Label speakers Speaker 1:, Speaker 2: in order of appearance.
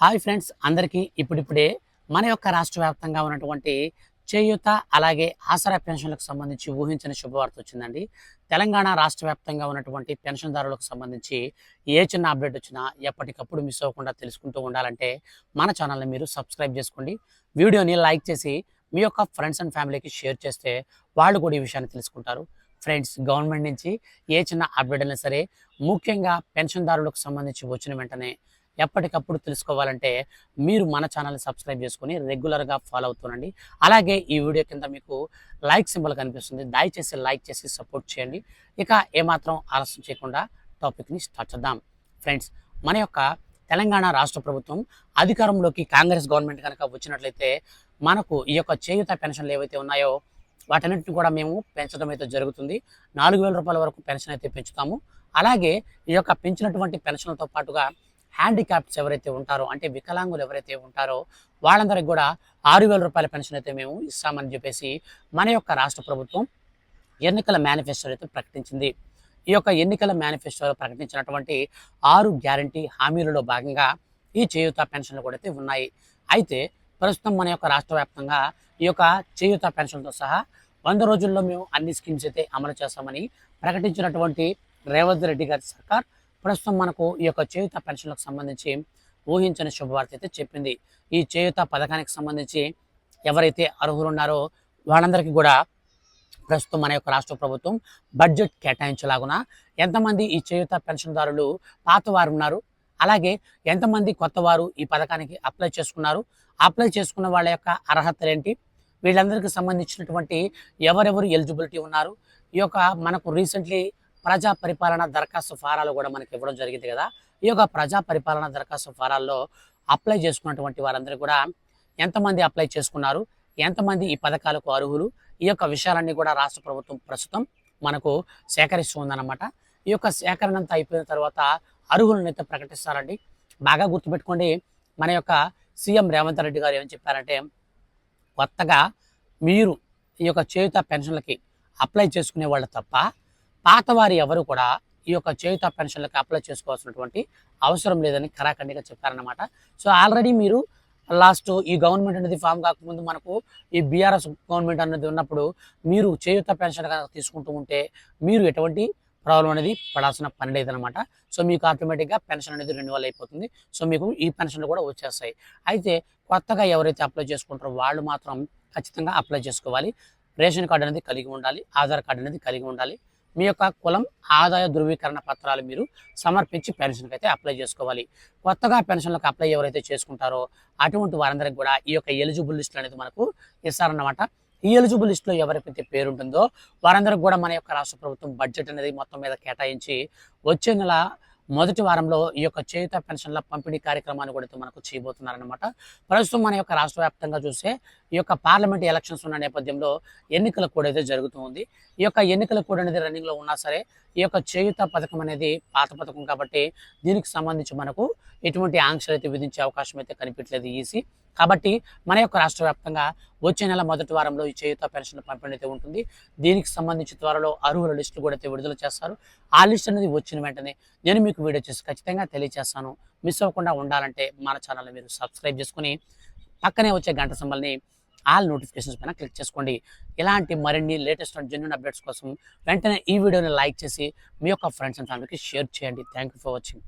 Speaker 1: Hi friends అందరికీ ఇప్పుడిప్పుడే మన యొక్క రాష్ట్ర వ్యాప్తంగా ఉన్నటువంటి చేయూత అలాగే ఆసరా పెన్షన్లకు సంబంధించి ఊహించిన శుభవార్త వచ్చిందండి. తెలంగాణ రాష్ట్ర వ్యాప్తంగా ఉన్నటువంటి పెన్షన్దారులకు సంబంధించి ఏ చిన్న అప్డేట్ వచ్చినా ఎప్పటికప్పుడు మిస్ అవ్వకుండా తెలుసుకుంటూ ఉండాలంటే మన ఛానల్ని మీరు సబ్స్క్రైబ్ చేసుకోండి. వీడియోని లైక్ చేసి మీ యొక్క ఫ్రెండ్స్ అండ్ ఫ్యామిలీకి షేర్ చేస్తే వాళ్ళు కూడా ఈ విషయాన్ని తెలుసుకుంటారు. ఫ్రెండ్స్ గవర్నమెంట్ నుంచి ఏ చిన్న అప్డేట్ అయినా సరే ముఖ్యంగా పెన్షన్దారులకు సంబంధించి వచ్చిన వెంటనే ఎప్పటికప్పుడు తెలుసుకోవాలంటే మీరు మన ఛానల్ని సబ్స్క్రైబ్ చేసుకుని రెగ్యులర్గా ఫాలో అవుతుండండి అలాగే ఈ వీడియో కింద మీకు లైక్ సింబల్ కనిపిస్తుంది. దయచేసి లైక్ చేసి సపోర్ట్ చేయండి. ఇక ఏమాత్రం ఆలస్యం చేయకుండా టాపిక్ని స్టార్ట్ చేద్దాం. ఫ్రెండ్స్ మన యొక్క తెలంగాణ రాష్ట్ర ప్రభుత్వం అధికారంలోకి కాంగ్రెస్ గవర్నమెంట్ కనుక వచ్చినట్లయితే మనకు ఈ యొక్క చేయుత పెన్షన్లు ఏవైతే ఉన్నాయో వాటన్నిటిని కూడా మేము పెంచడం అయితే జరుగుతుంది. నాలుగు వేల రూపాయల వరకు పెన్షన్ అయితే పెంచుతాము. అలాగే ఈ యొక్క పెంచినటువంటి పెన్షన్లతో పాటుగా హ్యాండిక్యాప్ట్స్ ఎవరైతే ఉంటారో అంటే వికలాంగులు ఎవరైతే ఉంటారో వాళ్ళందరికీ కూడా ఆరు వేల రూపాయల పెన్షన్ అయితే మేము ఇస్తామని చెప్పేసి మన యొక్క రాష్ట్ర ప్రభుత్వం ఎన్నికల మేనిఫెస్టో అయితే ప్రకటించింది. ఈ యొక్క ఎన్నికల మేనిఫెస్టోలో ప్రకటించినటువంటి ఆరు గ్యారంటీ హామీలలో భాగంగా ఈ చేయూత పెన్షన్లు కూడా అయితే ఉన్నాయి. అయితే ప్రస్తుతం మన యొక్క రాష్ట్ర వ్యాప్తంగా ఈ యొక్క చేయూత పెన్షన్తో సహా వంద రోజుల్లో మేము అన్ని స్కీమ్స్ అయితే అమలు చేస్తామని ప్రకటించినటువంటి రేవంత్ రెడ్డి గారి సర్కార్ ప్రస్తుతం మనకు ఈ యొక్క చేయుత పెన్షన్లకు సంబంధించి ఊహించని శుభవార్త అయితే చెప్పింది. ఈ చేయుత పథకానికి సంబంధించి ఎవరైతే అర్హులు ఉన్నారో వాళ్ళందరికీ కూడా ప్రస్తుతం మన యొక్క రాష్ట్ర ప్రభుత్వం బడ్జెట్ కేటాయించలాగున ఎంతమంది ఈ చేయుత పెన్షన్దారులు పాతవారు ఉన్నారు? అలాగే ఎంతమంది కొత్త వారు ఈ పథకానికి అప్లై చేసుకున్నారు? అప్లై చేసుకున్న వాళ్ళ యొక్క అర్హతలు ఏంటి? వీళ్ళందరికీ సంబంధించినటువంటి ఎవరెవరు ఎలిజిబిలిటీ ఉన్నారు? ఈ యొక్క మనకు రీసెంట్లీ ప్రజా పరిపాలన దరఖాస్తు ఫారాలు కూడా మనకి ఇవ్వడం జరిగింది కదా. ఈ యొక్క ప్రజా పరిపాలన దరఖాస్తు ఫారాల్లో అప్లై చేసుకున్నటువంటి వారందరూ కూడా ఎంతమంది అప్లై చేసుకున్నారు? ఎంతమంది ఈ పథకాలకు అర్హులు? ఈ యొక్క విషయాలన్నీ కూడా రాష్ట్ర ప్రభుత్వం ప్రస్తుతం మనకు సేకరిస్తూ ఉందన్నమాట ఈ యొక్క సేకరణ అంతా అయిపోయిన తర్వాత అర్హులను అయితే ప్రకటిస్తారండి. బాగా గుర్తుపెట్టుకోండి మన యొక్క సీఎం రేవంత్ రెడ్డి గారు ఏమని చెప్పారంటే కొత్తగా మీరు ఈ యొక్క చేయుత పెన్షన్లకి అప్లై చేసుకునే వాళ్ళు తప్ప పాతవారి ఎవరు కూడా ఈ యొక్క చేయుత పెన్షన్లకు అప్లై చేసుకోవాల్సినటువంటి అవసరం లేదని కరాఖండిగా చెప్పారనమాట సో ఆల్రెడీ మీరు లాస్ట్ ఈ గవర్నమెంట్ అనేది ఫామ్ కాకముందు మనకు ఈ బీఆర్ఎస్ గవర్నమెంట్ అనేది ఉన్నప్పుడు మీరు చేయుత పెన్షన్ తీసుకుంటూ ఉంటే మీరు ఎటువంటి ప్రాబ్లం అనేది పడాల్సిన పని లేదనమాట సో మీకు ఆటోమేటిక్గా పెన్షన్ అనేది రెన్యువల్ అయిపోతుంది. సో మీకు ఈ పెన్షన్లు కూడా వచ్చేస్తాయి. అయితే కొత్తగా ఎవరైతే అప్లై చేసుకుంటారో వాళ్ళు మాత్రం ఖచ్చితంగా అప్లై చేసుకోవాలి. రేషన్ కార్డు అనేది కలిగి ఉండాలి ఆధార్ కార్డు అనేది కలిగి ఉండాలి. మీ యొక్క కులం ఆదాయ ధృవీకరణ పత్రాలు మీరు సమర్పించి పెన్షన్కి అయితే అప్లై చేసుకోవాలి. కొత్తగా పెన్షన్లకు అప్లై ఎవరైతే చేసుకుంటారో అటువంటి వారందరికి కూడా ఈ యొక్క ఎలిజిబుల్ లిస్టులు అనేది మనకు ఇస్తారన్నమాట. ఈ ఎలిజిబుల్ లిస్టులో ఎవరికైతే పేరు ఉంటుందో వారందరికి కూడా మన యొక్క రాష్ట్ర ప్రభుత్వం బడ్జెట్ అనేది మొత్తం మీద కేటాయించి వచ్చే నెల మొదటి వారంలో ఈ యొక్క చేయుత పెన్షన్ల పంపిణీ కార్యక్రమాన్ని కూడా అయితే మనకు చేయబోతున్నారనమాట ప్రస్తుతం మన యొక్క రాష్ట్ర వ్యాప్తంగా చూస్తే ఈ యొక్క పార్లమెంట్ ఎలక్షన్స్ ఉన్న నేపథ్యంలో ఎన్నికల కూడా అయితే జరుగుతుంది ఈ యొక్క ఎన్నికల కూడా అనేది రన్నింగ్లో ఉన్నా సరే ఈ యొక్క చేయుత పథకం అనేది పాత పథకం కాబట్టి దీనికి సంబంధించి మనకు ఎటువంటి ఆంక్షలు అయితే విధించే అవకాశం అయితే కనిపించలేదు ఈసీ. కాబట్టి మన యొక్క రాష్ట్ర వ్యాప్తంగా వచ్చే నెల మొదటి వారంలో ఈ చేయుత పెన్షన్ పంపిణీ అయితే ఉంటుంది. దీనికి సంబంధించి త్వరలో అర్హుల లిస్టు కూడా అయితే విడుదల చేస్తారు. ఆ లిస్ట్ అనేది వచ్చిన వెంటనే నేను మీకు వీడియో చేసి ఖచ్చితంగా తెలియజేస్తాను మిస్ అవ్వకుండా ఉండాలంటే మన ఛానల్ని మీరు సబ్స్క్రైబ్ చేసుకుని పక్కనే వచ్చే గంట సింబల్ని ఆల్ నోటిఫికేషన్స్ పైన క్లిక్ చేసుకోండి. ఇలాంటి మరిన్ని లేటెస్ట్ అండ్ జెన్యున్ అప్డేట్స్ కోసం వెంటనే ఈ వీడియోని లైక్ చేసి మీ యొక్క ఫ్రెండ్స్ అండ్ ఫ్యామిలీకి షేర్ చేయండి. Thank you for watching.